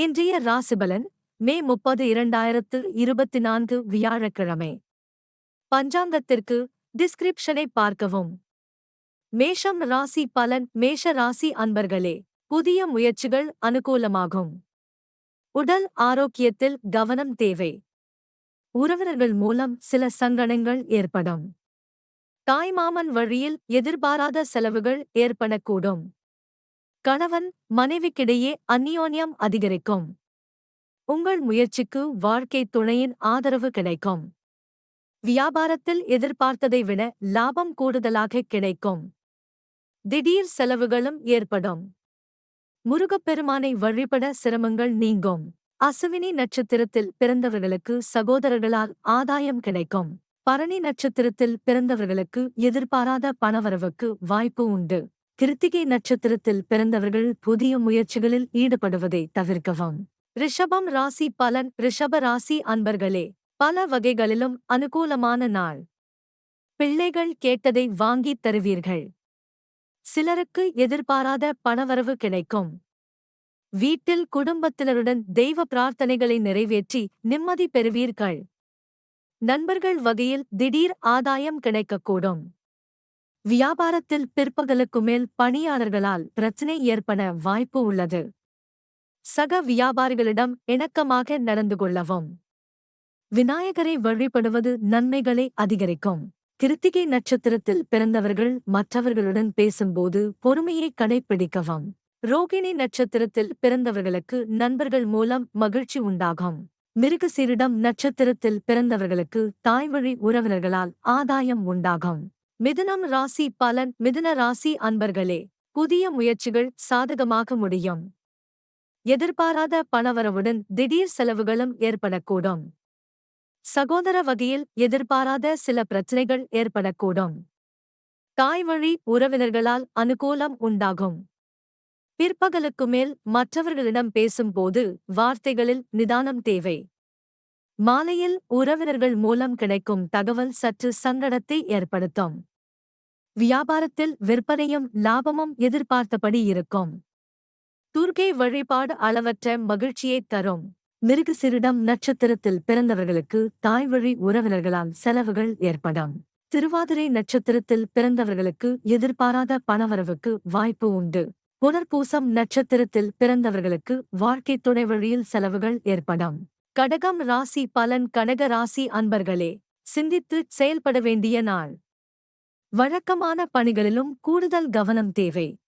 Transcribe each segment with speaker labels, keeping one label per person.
Speaker 1: இன்றைய ராசிபலன் மே முப்பது இரண்டாயிரத்து இருபத்தி நான்கு வியாழக்கிழமை. பஞ்சாங்கத்திற்கு டிஸ்கிரிப்ஷனை பார்க்கவும். மேஷம் ராசி பலன் மேஷ ராசி அன்பர்களே புதிய முயற்சிகள் அனுகூலமாகும். உடல் ஆரோக்கியத்தில் கவனம் தேவை. உறவினர்கள் மூலம் சில சங்கடங்கள் ஏற்படும். தாய்மாமன் வழியில் எதிர்பாராத செலவுகள் ஏற்படக்கூடும். கணவன் மனைவிக்கிடையே அந்நியோன்யம் அதிகரிக்கும். உங்கள் முயற்சிக்கு வாழ்க்கை துணையின் ஆதரவு கிடைக்கும். வியாபாரத்தில் எதிர்பார்த்ததை விட லாபம் கூடுதலாக கிடைக்கும். திடீர் செலவுகளும் ஏற்படும். முருகப்பெருமானை வழிபட சிரமங்கள் நீங்கும். அசுவினி நட்சத்திரத்தில் பிறந்தவர்களுக்கு சகோதரர்களால் ஆதாயம் கிடைக்கும். பரணி நட்சத்திரத்தில் பிறந்தவர்களுக்கு எதிர்பாராத பணவரவுக்கு வாய்ப்பு உண்டு. கிருத்திகை நட்சத்திரத்தில் பிறந்தவர்கள் புதிய முயற்சிகளில் ஈடுபடுவதை தவிர்க்கவும். ரிஷபம் ராசி பலன் ரிஷப ராசி அன்பர்களே பல வகைகளிலும் அனுகூலமான நாள். பிள்ளைகள் கேட்டதை வாங்கித் தருவீர்கள். சிலருக்கு எதிர்பாராத பணவரவு கிடைக்கும். வீட்டில் குடும்பத்தினருடன் தெய்வ பிரார்த்தனைகளை நிறைவேற்றி நிம்மதி பெறுவீர்கள். நண்பர்கள் வகையில் திடீர் ஆதாயம் கிடைக்கக்கூடும். வியாபாரத்தில் பிற்பகலுக்கு மேல் பணியாளர்களால் பிரச்சினை ஏற்பட வாய்ப்பு உள்ளது. சக வியாபாரிகளிடம் இணக்கமாக நடந்து கொள்ளவும். விநாயகரை வழிபடுவது நன்மைகளை அதிகரிக்கும். கிருத்திகை நட்சத்திரத்தில் பிறந்தவர்கள் மற்றவர்களுடன் பேசும்போது பொறுமையை கடைப்பிடிக்கவும். ரோகிணி நட்சத்திரத்தில் பிறந்தவர்களுக்கு நண்பர்கள் மூலம் மகிழ்ச்சி உண்டாகும். மிருகசீரிடம் நட்சத்திரத்தில் பிறந்தவர்களுக்கு தாய்வழி உறவினர்களால் ஆதாயம் உண்டாகும். மிதுனம் ராசி பலன் மிதுன ராசி அன்பர்களே புதிய முயற்சிகள் சாதகமாக முடியும். எதிர்பாராத பணவரவுடன் திடீர் செலவுகளும் ஏற்படக்கூடும். சகோதர வகையில் எதிர்பாராத சில பிரச்சனைகள் ஏற்படக்கூடும். தாய்வழி உறவினர்களால் அனுகூலம் உண்டாகும். பிற்பகலுக்கு மேல் மற்றவர்களிடம் பேசும்போது வார்த்தைகளில் நிதானம் தேவை. மாலையில் உறவினர்கள் மூலம் கிடைக்கும் தகவல் சற்று சங்கடத்தை ஏற்படுத்தும். வியாபாரத்தில் விற்பனையும் லாபமும் எதிர்பார்த்தபடி இருக்கும். துர்கை வழிபாடு அளவற்ற மகிழ்ச்சியைத் தரும். மிருகசிரிடம் நட்சத்திரத்தில் பிறந்தவர்களுக்கு தாய்வழி உறவினர்களால் செலவுகள் ஏற்படும். திருவாதிரை நட்சத்திரத்தில் பிறந்தவர்களுக்கு எதிர்பாராத பணவரவுக்கு வாய்ப்பு உண்டு. புனர்பூசம் நட்சத்திரத்தில் பிறந்தவர்களுக்கு வாழ்க்கை துணை வழியில் செலவுகள் ஏற்படும். கடகம் ராசி பலன் கடக ராசி அன்பர்களே சிந்தித்து செயல்பட வேண்டிய நாள். வழக்கமான பணிகளிலும் கூடுதல் கவனம் தேவை.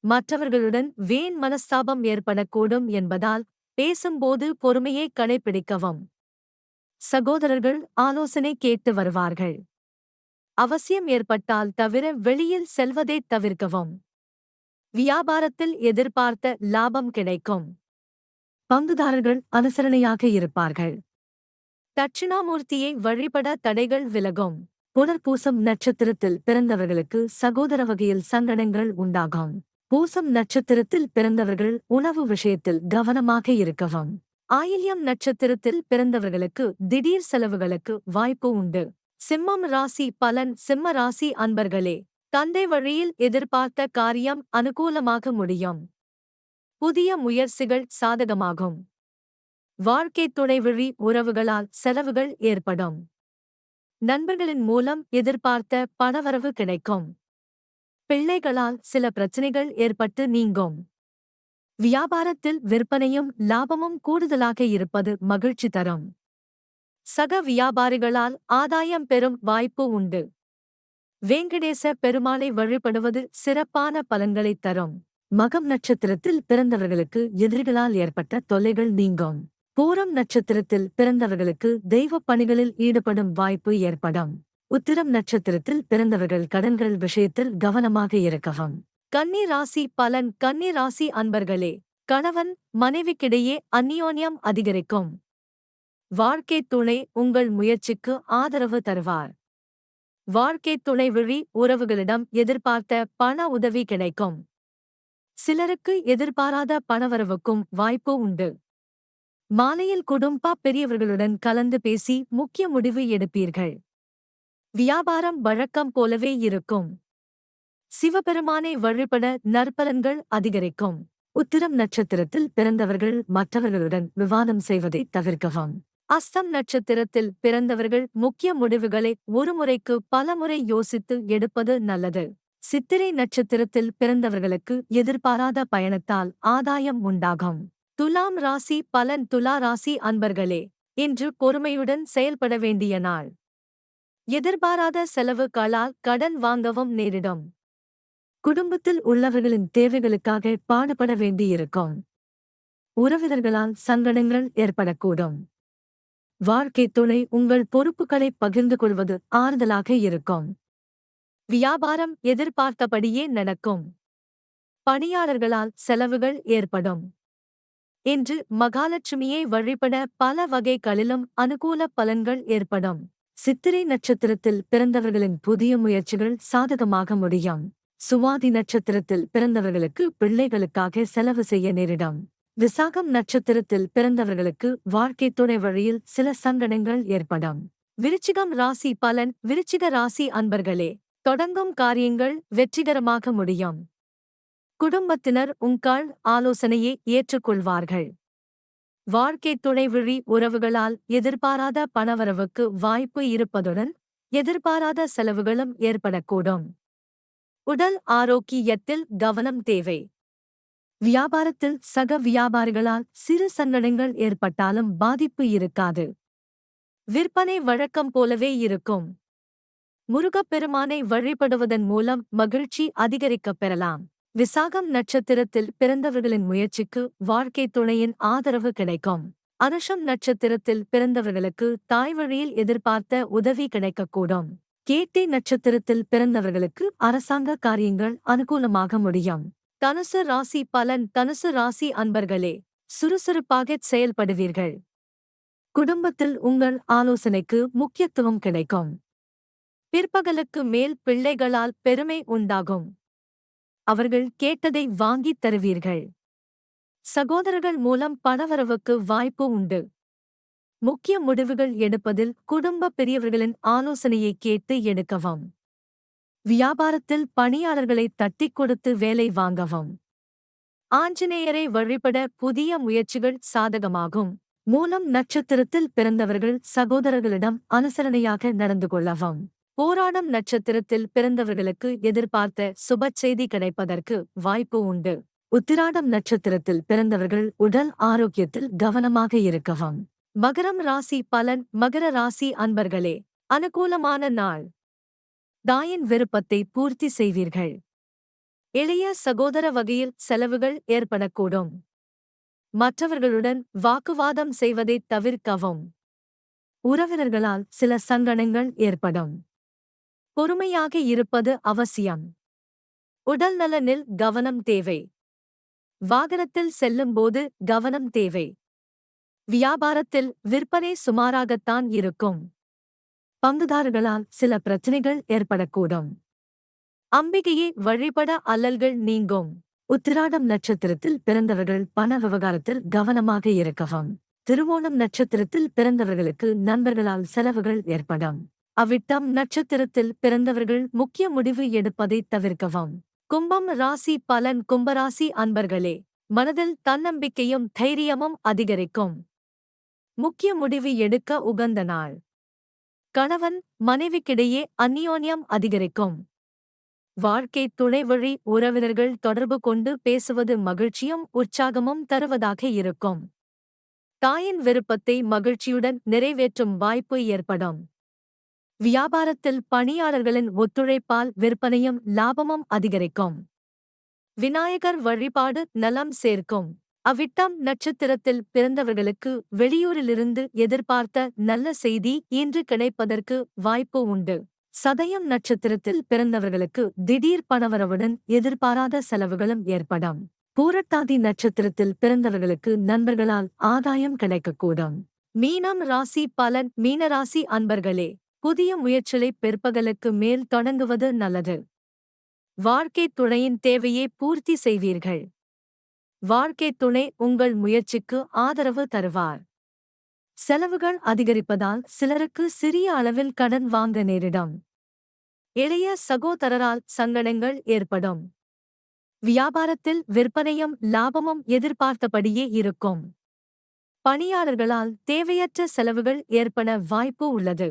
Speaker 1: மற்றவர்களுடன் வேன் மனஸ்தாபம் ஏற்படக்கூடும் என்பதால் பேசும்போது பொறுமையை கடைபிடிக்கவும் சகோதரர்கள் ஆலோசனை கேட்டு வருவார்கள். அவசியம் ஏற்பட்டால் தவிர வெளியில் செல்வதை தவிர்க்கவும். வியாபாரத்தில் எதிர்பார்த்த லாபம் கிடைக்கும். பங்குதாரர்கள் அனுசரணையாக இருப்பார்கள். தட்சிணாமூர்த்தியை வழிபட தடைகள் விலகும். புனர்பூசம் நட்சத்திரத்தில் பிறந்தவர்களுக்கு சகோதர வகையில் சங்கடங்கள் உண்டாகும். பூசம் நட்சத்திரத்தில் பிறந்தவர்கள் உணவு விஷயத்தில் கவனமாக இருக்கவும். ஆயில்யம் நட்சத்திரத்தில் பிறந்தவர்களுக்கு திடீர் செலவுகளுக்கு வாய்ப்பு உண்டு. சிம்மம் ராசி பலன் சிம்ம ராசி அன்பர்களே தந்தை வழியில் எதிர்பார்த்த காரியம் அனுகூலமாக முடியும். புதிய முயற்சிகள் சாதகமாகும். வாழ்க்கை துணைவழி உறவுகளால் செலவுகள் ஏற்படும். நண்பர்களின் மூலம் எதிர்பார்த்த பணவரவு கிடைக்கும். பிள்ளைகளால் சில பிரச்சனைகள் ஏற்பட்டு நீங்கும். வியாபாரத்தில் விற்பனையும் லாபமும் கூடுதலாக இருப்பது மகிழ்ச்சி தரும். சக வியாபாரிகளால் ஆதாயம் பெறும் வாய்ப்பு உண்டு. வேங்கடேச பெருமாளை வழிபடுவது சிறப்பான பலன்களைத் தரும். மகம் நட்சத்திரத்தில் பிறந்தவர்களுக்கு எதிரிகளால் ஏற்பட்ட தொல்லைகள் நீங்கும். பூரம் நட்சத்திரத்தில் பிறந்தவர்களுக்கு தெய்வப் பணிகளில் ஈடுபடும் வாய்ப்பு ஏற்படும். உத்திரம் நட்சத்திரத்தில் பிறந்தவர்கள் கடன்கள் விஷயத்தில் கவனமாக இருக்கவும். கன்னி ராசி பலன். கன்னி ராசி அன்பர்களே கணவன் மனைவிக்கிடையே அந்நியோன்யம் அதிகரிக்கும். வாழ்க்கை துணை உங்கள் முயற்சிக்கு ஆதரவு தருவார். வாழ்க்கை துணை விழி உறவுகளிடம் எதிர்பார்த்த பண உதவி கிடைக்கும். சிலருக்கு எதிர்பாராத பணவரவுக்கும் வாய்ப்பு உண்டு. மாலையில் குடும்பா பெரியவர்களுடன் கலந்து பேசி முக்கிய முடிவு எடுப்பீர்கள். வியாபாரம் வழக்கம் போலவே இருக்கும். சிவபெருமானை வழிபட நற்பலன்கள் அதிகரிக்கும். உத்திரம் நட்சத்திரத்தில் பிறந்தவர்கள் மற்றவர்களுடன் விவாதம் செய்வதை தவிர்க்கவும். அஸ்தம் நட்சத்திரத்தில் பிறந்தவர்கள் முக்கிய முடிவுகளை ஒருமுறைக்கு பலமுறை யோசித்து எடுப்பது நல்லது. சித்திரை நட்சத்திரத்தில் பிறந்தவர்களுக்கு எதிர்பாராத பயணத்தால் ஆதாயம் உண்டாகும். துலாம் ராசி பலன் துலா ராசி அன்பர்களே இன்று பொறுமையுடன் செயல்பட வேண்டிய நாள். எதிர்பாராத செலவுகளால் கடன் வாங்கவும் நேரிடும். குடும்பத்தில் உள்ளவர்களின் தேவைகளுக்காக பாடுபட வேண்டியிருக்கும். உறவினர்களால் சங்கடங்கள் ஏற்படக்கூடும். வாழ்க்கை துணை உங்கள் பொறுப்புகளை பகிர்ந்து கொள்வது ஆறுதலாக இருக்கும். வியாபாரம் எதிர்பார்த்தபடியே நடக்கும். பணியாளர்களால் செலவுகள் ஏற்படும். இன்று மகாலட்சுமியை வழிபட பல வகைகளிலும் அனுகூல பலன்கள் ஏற்படும். சித்திரை நட்சத்திரத்தில் பிறந்தவர்களின் புதிய முயற்சிகள் சாதகமாக முடியும். சுவாதி நட்சத்திரத்தில் பிறந்தவர்களுக்கு பிள்ளைகளுக்காக செலவு செய்ய நேரிடும். விசாகம் நட்சத்திரத்தில் பிறந்தவர்களுக்கு வாழ்க்கை துணை வழியில் சில சங்கடங்கள் ஏற்படும். விருச்சிகம் ராசி பலன் விருச்சிக ராசி அன்பர்களே தொடங்கும் காரியங்கள் வெற்றிகரமாக முடியும். குடும்பத்தினர் உங்கள் ஆலோசனையை ஏற்றுக்கொள்வார்கள். வாழ்க்கை துணை வழி உறவுகளால் எதிர்பாராத பணவரவுக்கு வாய்ப்பு இருப்பதுடன் எதிர்பாராத செலவுகளும் ஏற்படக்கூடும். உடல் ஆரோக்கியத்தில் கவனம் தேவை. வியாபாரத்தில் சக வியாபாரிகளால் சிறு சங்கடங்கள் ஏற்பட்டாலும் பாதிப்பு இருக்காது. விற்பனை வழக்கம் போலவே இருக்கும். முருகப்பெருமானை வழிபடுவதன் மூலம் மகிழ்ச்சி அதிகரிக்கப் பெறலாம் விசாகம் நட்சத்திரத்தில் பிறந்தவர்களின் முயற்சிக்கு வாழ்க்கை துணையின் ஆதரவு கிடைக்கும். அனுஷம் நட்சத்திரத்தில் பிறந்தவர்களுக்கு தாய் வழியில் எதிர்பார்த்த உதவி கிடைக்கக்கூடும். கேட்டி நட்சத்திரத்தில் பிறந்தவர்களுக்கு அரசாங்க காரியங்கள் அனுகூலமாக முடியும். தனுசு ராசி பலன் தனுசு ராசி அன்பர்களே சுறுசுறுப்பாகச் செயல்படுவீர்கள். குடும்பத்தில் உங்கள் ஆலோசனைக்கு முக்கியத்துவம் கிடைக்கும். பிற்பகலுக்கு மேல் பிள்ளைகளால் பெருமை உண்டாகும். அவர்கள் கேட்டதை வாங்கித் தருவீர்கள். சகோதரர்கள் மூலம் பணவரவுக்கு வாய்ப்பு உண்டு. முக்கிய முடிவுகள் எடுப்பதில் குடும்ப பெரியவர்களின் ஆலோசனையை கேட்டு எடுக்கவும். வியாபாரத்தில் பணியாளர்களை தட்டிக் கொடுத்து வேலை வாங்கவும். ஆஞ்சநேயரை வழிபட புதிய முயற்சிகள் சாதகமாகும். மூலம் நட்சத்திரத்தில் பிறந்தவர்கள் சகோதரர்களிடம் அனுசரணையாக நடந்து கொள்ளவும். போராடம் நட்சத்திரத்தில் பிறந்தவர்களுக்கு எதிர்பார்த்த சுப செய்தி கிடைப்பதற்கு வாய்ப்பு உண்டு. உத்திராடம் நட்சத்திரத்தில் பிறந்தவர்கள் உடல் ஆரோக்கியத்தில் கவனமாக இருக்கவும். மகரம் ராசி பலன் மகர ராசி அன்பர்களே அனுகூலமான நாள். தாயின் விருப்பத்தை பூர்த்தி செய்வீர்கள். இளைய சகோதர வகையில் செலவுகள் ஏற்படக்கூடும். மற்றவர்களுடன் வாக்குவாதம் செய்வதைத் தவிர்க்கவும். உறவினர்களால் சில சங்கடங்கள் ஏற்படும். பொறுமையாக இருப்பது அவசியம். உடல் நலனில் கவனம் தேவை. வாகனத்தில் செல்லும்போது கவனம் தேவை. வியாபாரத்தில் விற்பனை சுமாராகத்தான் இருக்கும். பங்குதாரர்களால் சில பிரச்சனைகள் ஏற்படக்கூடும். அம்பிகையை வழிபட அல்லல்கள் நீங்கும். உத்திராடம் நட்சத்திரத்தில் பிறந்தவர்கள் பண விவகாரத்தில் கவனமாக இருக்கவும். திருவோணம் நட்சத்திரத்தில் பிறந்தவர்களுக்கு நண்பர்களால் செலவுகள் ஏற்படும். அவ்விட்டம் நட்சத்திரத்தில் பிறந்தவர்கள் முக்கிய முடிவு எடுப்பதை தவிர்க்கவும். கும்பம் ராசி பலன் கும்பராசி அன்பர்களே மனதில் தன்னம்பிக்கையும் தைரியமும் அதிகரிக்கும். முக்கிய முடிவு எடுக்க உகந்த நாள். கணவன் மனைவிக்கிடையே அந்நியோன்யம் அதிகரிக்கும். வாழ்க்கை துணை வழி உறவினர்கள் தொடர்பு கொண்டு பேசுவது மகிழ்ச்சியும் உற்சாகமும் தருவதாக இருக்கும். தாயின் விருப்பத்தை மகிழ்ச்சியுடன் நிறைவேற்றும் வாய்ப்பு ஏற்படும். வியாபாரத்தில் பணியாளர்களின் ஒத்துழைப்பால் விற்பனையும் லாபமும் அதிகரிக்கும். விநாயகர் வழிபாடு நலம் சேர்க்கும். அவ்விட்டம் நட்சத்திரத்தில் பிறந்தவர்களுக்கு வெளியூரிலிருந்து எதிர்பார்த்த நல்ல செய்தி இன்று கிடைப்பதற்கு வாய்ப்பு உண்டு. சதயம் நட்சத்திரத்தில் பிறந்தவர்களுக்கு திடீர் பணவரவுடன் எதிர்பாராத செலவுகளும் ஏற்படும். பூரட்டாதி நட்சத்திரத்தில் பிறந்தவர்களுக்கு நண்பர்களால் ஆதாயம் கிடைக்கக்கூடும். மீனம் ராசி பலன் மீனராசி அன்பர்களே புதிய முயற்சிகளை பிற்பகலுக்கு மேல் தொடங்குவது நல்லது. வாழ்க்கை துணையின் தேவையை பூர்த்தி செய்வீர்கள். வாழ்க்கை துணை உங்கள் முயற்சிக்கு ஆதரவு தருவார். செலவுகள் அதிகரிப்பதால் சிலருக்கு சிறிய அளவில் கடன் வாங்க நேரிடும். இளைய சகோதரரால் சங்கடங்கள் ஏற்படும். வியாபாரத்தில் விற்பனையும் லாபமும் எதிர்பார்த்தபடியே இருக்கும். பணியாளர்களால் தேவையற்ற செலவுகள் ஏற்பட வாய்ப்பு உள்ளது.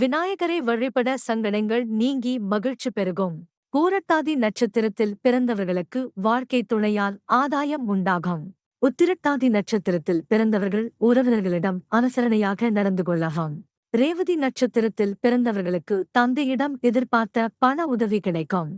Speaker 1: விநாயகரை வழிபட சங்கடங்கள் நீங்கி மகிழ்ச்சி பெருகும். பூரட்டாதி நட்சத்திரத்தில் பிறந்தவர்களுக்கு வாழ்க்கை துணையால் ஆதாயம் உண்டாகும். உத்திரட்டாதி நட்சத்திரத்தில் பிறந்தவர்கள் உறவினர்களிடம் அனுசரணையாக நடந்து கொள்ளலாம் ரேவதி நட்சத்திரத்தில் பிறந்தவர்களுக்கு தந்தையிடம் எதிர்பார்த்த பண உதவி கிடைக்கும்.